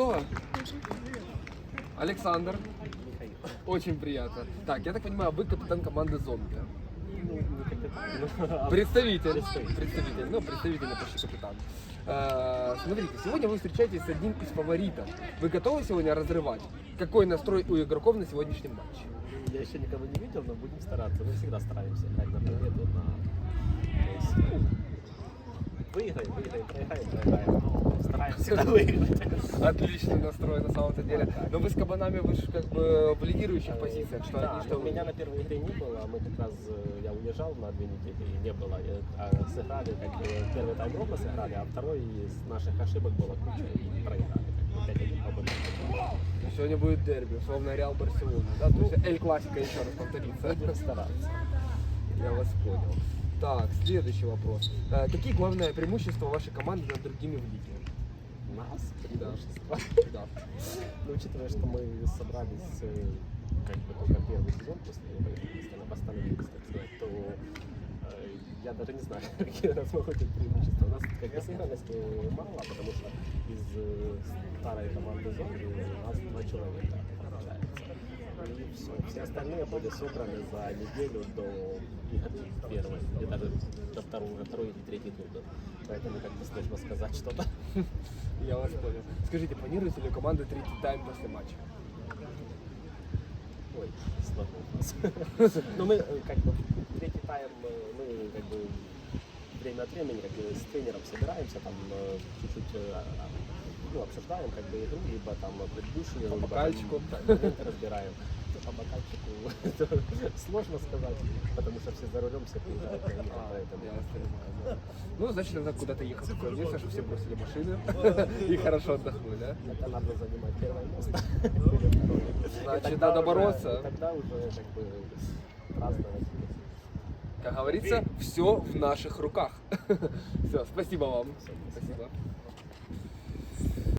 готовы? Александр. Очень приятно. Так, я так понимаю, вы капитан команды «Зомби». Представитель. Представитель. Ну, представитель, почти капитан. Э, Смотрите, сегодня вы встречаетесь с одним из фаворитов. Вы готовы сегодня разрывать? Какой настрой у игроков на сегодняшнем матче? Я еще никого не видел, но будем стараться. Мы всегда стараемся играть на победу, на... Стараемся всегда выиграть. Отличный настрой на самом-то деле. Но вы с кабанами вы же как бы в лидирующих позициях, что да, они, что вы. меня на первой игре не было, мы как раз, э, я уезжал на две недели и не было. И, а, сыграли, как первый тайм ровно сыграли, а второй из наших ошибок было куча и проиграли. Как бы 5-1 победа. Сегодня будет дерби, условно Реал Барселона, да? То есть Эль Классика еще раз повторится. Будем стараться. Я вас понял. Так, следующий вопрос. Э, Какие главные преимущества вашей команды над другими в лиге? Нас преимущество. Да. Ну, учитывая, что мы собрались э, как бы только первый сезон после если мы восстановились, так сказать, то э, я даже не знаю, какие у нас могут быть преимущества. У нас как бы сыгранности мало, потому что из старой команды зомби у нас два человека получается. И все. Все остальные были собраны за неделю до игры первой, или даже до второго, второй или третьей туры. Поэтому как бы сложно сказать что-то. Я вас понял. Скажите, планируете ли у команды третий тайм после матча? Ой, сложно у нас. Но мы э, как бы третий тайм э, мы как бы время от времени как с тренером собираемся, там э, чуть-чуть ну, обсуждаем как бы игру, либо там предыдущую, По либо бокальчику. там, да, моменты разбираем. По бокальчику это сложно сказать, потому что все за рулем, все приезжают, поэтому Я да. Ну, значит, надо куда-то ехать в такое место, чтобы все бросили машины и хорошо отдохнули, да? это надо занимать первое место. Значит, тогда надо бороться. Тогда уже как бы праздновать. Как говорится, все в наших руках. Все, спасибо вам. Спасибо.